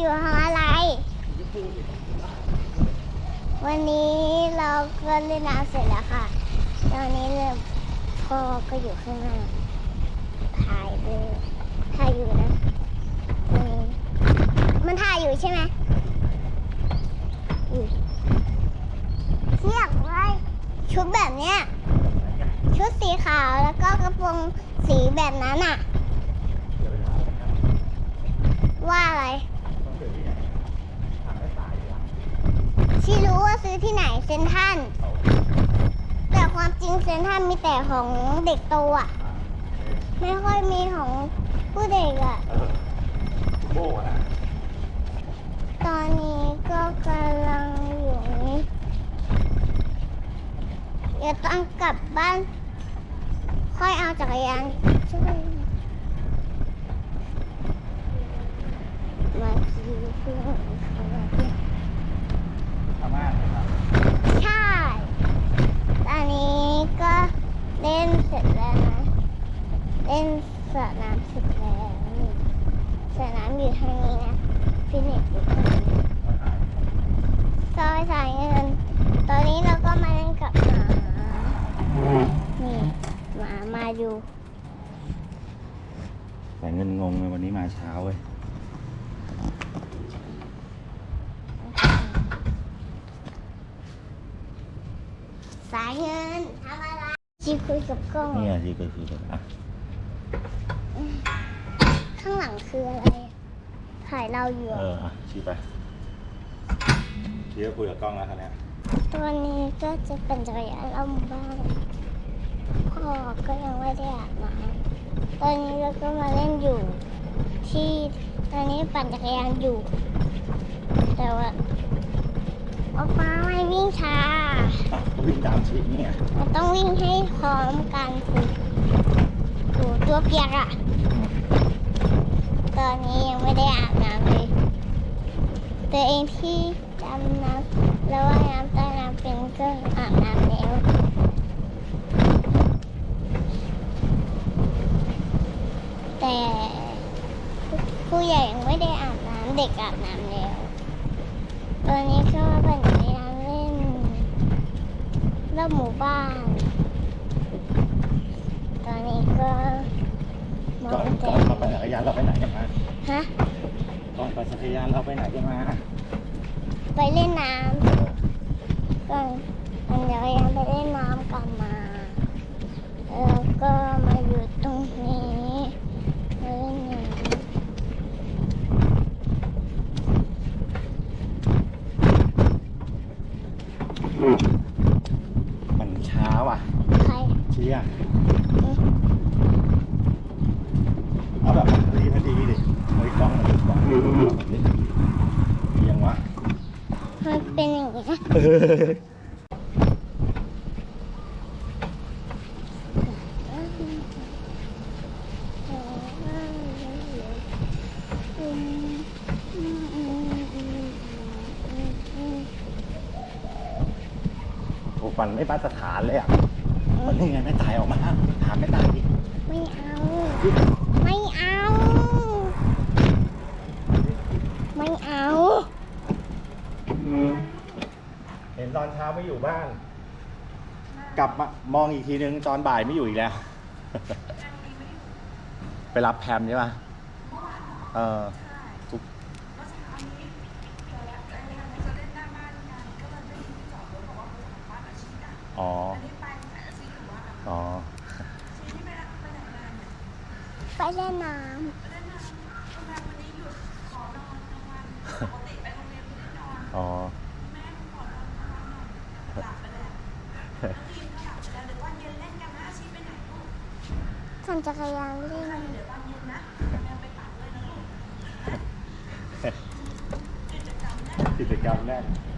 อยู่ทำอะไร วันนี้เราก็เล่นน้ำเสร็จแล้วค่ะ ตอนนี้เนี่ยพ่อก็อยู่ข้างหน้าถ่ายเลยถ่ายอยู่นะอืมมันถ่ายอยู่ใช่ไหมอุ้ยเที่ยงไว้ชุดแบบเนี้ยชุดสีขาวแล้วก็กระโปรงสีแบบนั้นอะว่าอะไร ที่รู้ว่าซื้อที่ไหนเซนทรันแต่ความจริงเซนทรันมีแต่ของเด็กโตอะไม่ค่อยมีของผู้เด็กอะโบ้นะตอนนี้ก็กำลังอยู่นี่เดี๋ยวต้องกลับบ้าน ค่อยเอาจักรยานช่วยมาซื้อเพื่อนเขามาเที่ยว พม่าเหรอครับ ใช่ ตอนนี้ก็เล่นเสร็จแล้วนะ เล่นสระน้ำเสร็จแล้วนี่สระน้ำอยู่ทางนี้นะ ฟิตเนสอยู่ทางนี้ซอยสายเงิน ตอนนี้เราก็มาเล่นกับหมา นี่หมามาดู แต่เงินงงเลยวันนี้มาเช้าเว้ยสายเงินทำอะไรชีคุยกับกล้องนี่อะที่ก็คือแบบอะข้างหลังคืออะไร ถ่ายเราอยู่เอออะชี้ไปชี้ก็คุยกับกล้องแล้วครับเนี่ยตัวนี้ก็จะเป็นจักรยานเราบ้านพ่อก็ยังไม่ได้อาบน้ำ ตอนนี้เราก็มาเล่นอยู่ ที่ตอนนี้ปั่นจักรยานอยู่ แต่ว่าออกมาไม่วิ่งช้าอะก็วิ่งตามชี้เนี่ยมันต้องวิ่งให้พร้อมกันสิโอ้ตัวเปียกอะตอนนี้ยังไม่ได้อาบน้ำเลยตัวเองที่ดำน้ำแล้วว่ายน้ำใต้น้ำเป็นก็อาบน้ำแล้ว แต่ผู้ใหญ่ยังไม่ได้อาบน้ำเด็กอาบน้ำแล้วตอนนี้ก็ปั่นจักรยานเล่นรอบหมู่บ้าน ตอนนี้ก็มอก่อนงก่แต่อนเราไปจักรยานเราไปไหนกันมาฮะก่อนไปจักรยานเราไปไหนกันมาไปเล่นน้ำก่อนอันเดี๋ยวยังไปเล่นน้ำกันมา แล้วก็มาอยู่ตรงนี้เล่นน้ำ มันช้าว่ะ ใคร ชี้อะ อืม เอาแบบดีพอดีดิเฮ้ยกล้องมันกล้องนี้เอียังวะมันเป็นอย่างนี้นะโอ้ฟันไม่มาตรฐานเลยอะ มันนี่ไงไม่ตายออกมาถามไม่ตายดิไม่เอา ไม่เอา ไม่เอา เห็นตอนเช้าไม่อยู่บ้าน กลับมามองอีกทีนึงตอนบ่ายไม่อยู่อีกแล้ว ไปรับแพมใช่ปะเออทุกอ๋อ อ๋อ ไปเล่นน้อ๋อำปั่นจักรยานเล่นกิจกรรมแน่น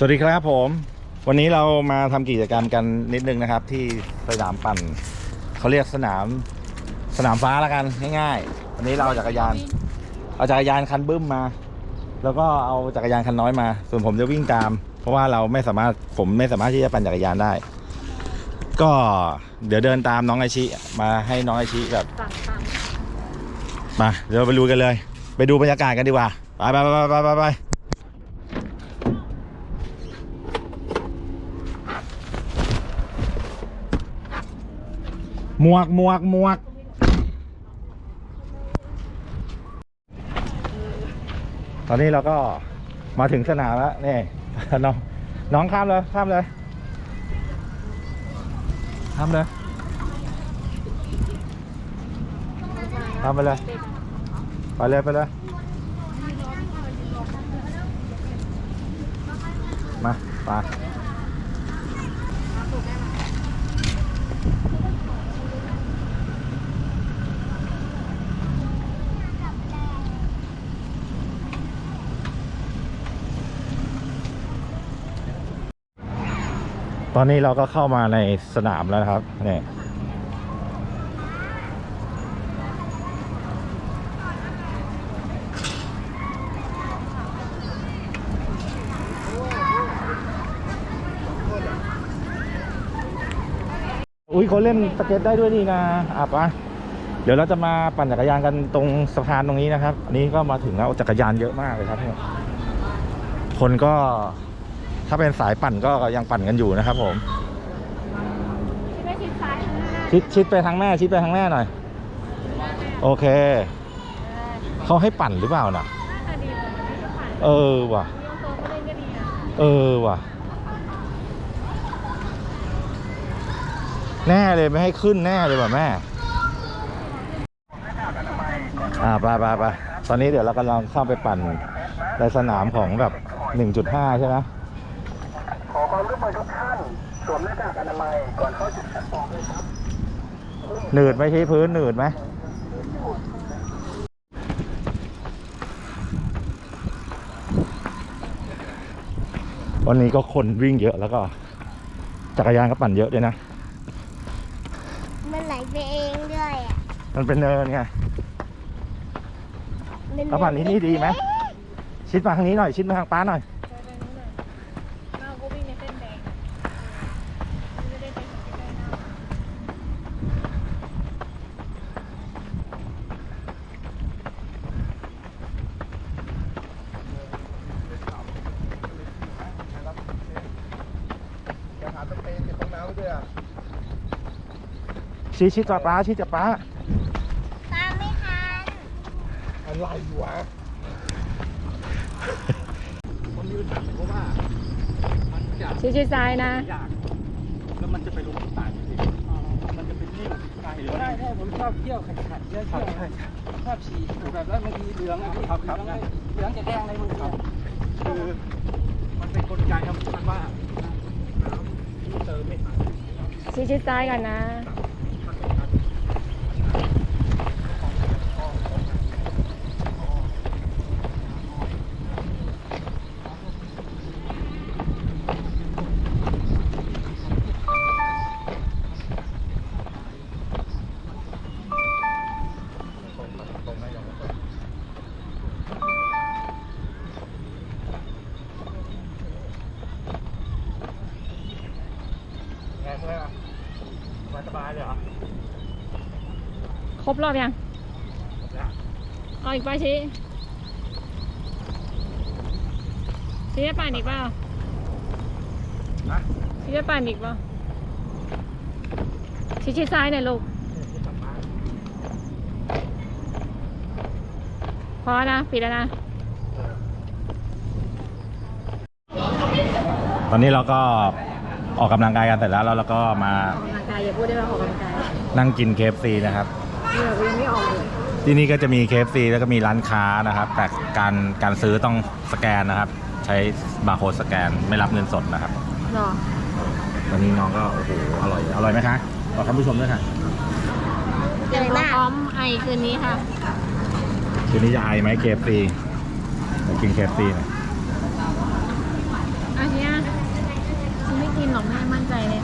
สวัสดีครับผมฝวันนี้เรามาทำกิจกรรมกันนิดนึงนะครับ ที่สนามปั่นเขาเรียกสนามสนามฟ้าแล้วกันง่ายๆวันนี้เราเอาจักรยาน เอาจักรยานคันบึ้มมา แล้วก็เอาจักรยานคันน้อยมา ส่วนผมจะวิ่งตาม เพราะว่าเราไม่สามารถผมไม่สามารถที่จะปั่นจักรยานได้ ก็เดี๋ยวเดินตามน้องไอชิมาให้น้องไอชิแบบสั่งตามมาเดี๋ยวเราไปดูกันเลย ไปดูบรรยากาศกันดีกว่าไปไปไปไปไป หมวกหมวกหมวกตอนนี้เราก็มาถึงสนามแล้วนี่น้องน้องข้ามเลยข้ามเลยข้ามเลยข้ามไปเลยไปเลยไปเลยมาไป อนนี้เราก็เข้ามาในสนามแล้วครับนี่อุ้ยเขาเล่นสเก็ตได้ด้วยนี่นะอะปะเดี๋ยวเราจะมาปั่นจักรยานกันตรงสะพานตรงนี้นะครับ อันนี้ก็มาถึงแล้วจักรยานเยอะมากเลยครับเนี่ยคนก็ ถ้าเป็นสายปั่นก็ยังปั่นกันอยู่นะครับ ผมที่ไม่ชิดซ้ายข้างหน้าชิดชิดไปทางแม่ชิดไปทางแม่หน่อย โอเค เขาให้ปั่นหรือเปล่าน่ะ หน้าตาดีเหมือนที่จะผ่านเออว่ะมีโตัวก็เล่นก็ดีนะเออว่ะ แน่เลยไม่ให้ขึ้นแน่เลยว่ะแม่ อ่าไปไปไปตอนนี้เดี๋ยวเรากำลังเข้าไปปั่นในสนามของแบบ 1.5 ใช่ไหมข อความร่วมมือทุกท่านสวมหน้ากากอนามัยก่อนเข้าจุดคัดกรองด้วยครับหนืดไหมที่พื้นหนืดไหมวันนี้ก็คนวิ่งเยอะแล้วก็ จักรยานก็ปั่นเยอะด้วยนะ มันไหลไปเองด้วยอะมันเป็นเนินไงมัแล้วปั่นที่นี่ดีไหมชิดมาทางนี้หน่อย ชิดมาทางป้าหน่อย ไปไปนู้นเลยหน้ากูวิ่งในเส้นแดงไม่ได้ไปใกล้ๆหน้า จะหาสเปรย์ติ ดตรงน้ำด้วยอะชิดชิดกับป้าชิดกับป้าตามไม่ทันอะไรวะคนนี้รู้จักเพราะว่ามันจะชิดชิดซ้ายนะ ยากแล้วมันจะไปลงที่ป่าจริงๆมันจะเป็นนิ่งไกลเลยได้ได้ผมชอบเที่ยวขัดขัดเที่ยวเที่ยวชอบฉี่แบบแล้วบางทีเหลืองอะพี่เหลืองเหลืองจะแดงในมือครับคือมันเป็นกลไกครับมันว่าน้ำเติมไม่ทัน ชิดชิดซ้ายก่อนนะ รบรอบยังเอาอีกป่ะชิชิจะปั่นอีกเปล่าฮะชิจะปั่นอีกเปล่าชิดชิดซ้ายหน่อยลูก พอนะ ปิดแล้วนะ ตอนนี้เราก็ออกกำลังกายกันเสร็จแล้วแล้วเราก็มาออกกำลังกายอย่าพูดได้ว่าออกกำลังกายนั่งกินเคฟซีนะครับ ที่นี่ก็จะมีเคฟซีแล้วก็มีร้านค้านะครับ แต่การการซื้อต้องสแกนนะครับ ใช้บาร์โค้ดสแกนไม่รับเงินสดนะครับ หรอวันนี้น้องก็โอ้โหอร่อยอร่อยไหมคะบอกท่านผู้ชมด้วยค่ะเดี๋ยวพร้อมไอคืนนี้ค่ะ คืนนี้จะไอไหมเคฟซีไปกินเคฟซีหน่อยอันเนี้ยฉันไม่ใจเลย